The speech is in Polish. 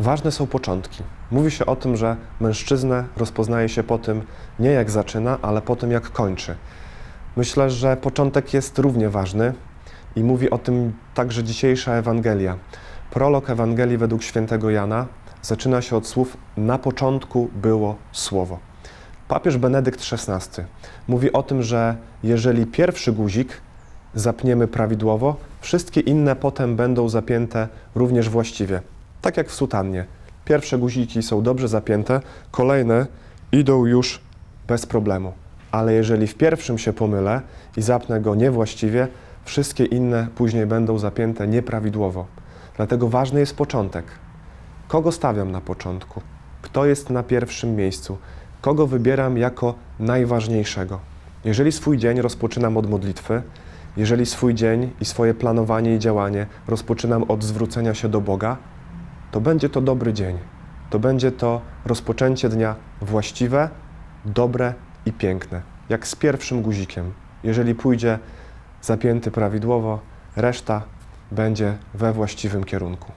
ważne są początki. Mówi się o tym, że mężczyznę rozpoznaje się po tym, nie jak zaczyna, ale po tym, jak kończy. Myślę, że początek jest równie ważny i mówi o tym także dzisiejsza Ewangelia. Prolog Ewangelii według świętego Jana zaczyna się od słów: Na początku było słowo. Papież Benedykt XVI mówi o tym, że jeżeli pierwszy guzik zapniemy prawidłowo, wszystkie inne potem będą zapięte również właściwie. Tak jak w sutannie. Pierwsze guziki są dobrze zapięte, kolejne idą już bez problemu. Ale jeżeli w pierwszym się pomylę i zapnę go niewłaściwie, wszystkie inne później będą zapięte nieprawidłowo. Dlatego ważny jest początek. Kogo stawiam na początku? Kto jest na pierwszym miejscu? Kogo wybieram jako najważniejszego? Jeżeli swój dzień rozpoczynam od modlitwy, jeżeli swój dzień i swoje planowanie i działanie rozpoczynam od zwrócenia się do Boga, to będzie to dobry dzień. To będzie to rozpoczęcie dnia właściwe, dobre i piękne. Jak z pierwszym guzikiem. Jeżeli pójdzie zapięty prawidłowo, reszta będzie we właściwym kierunku.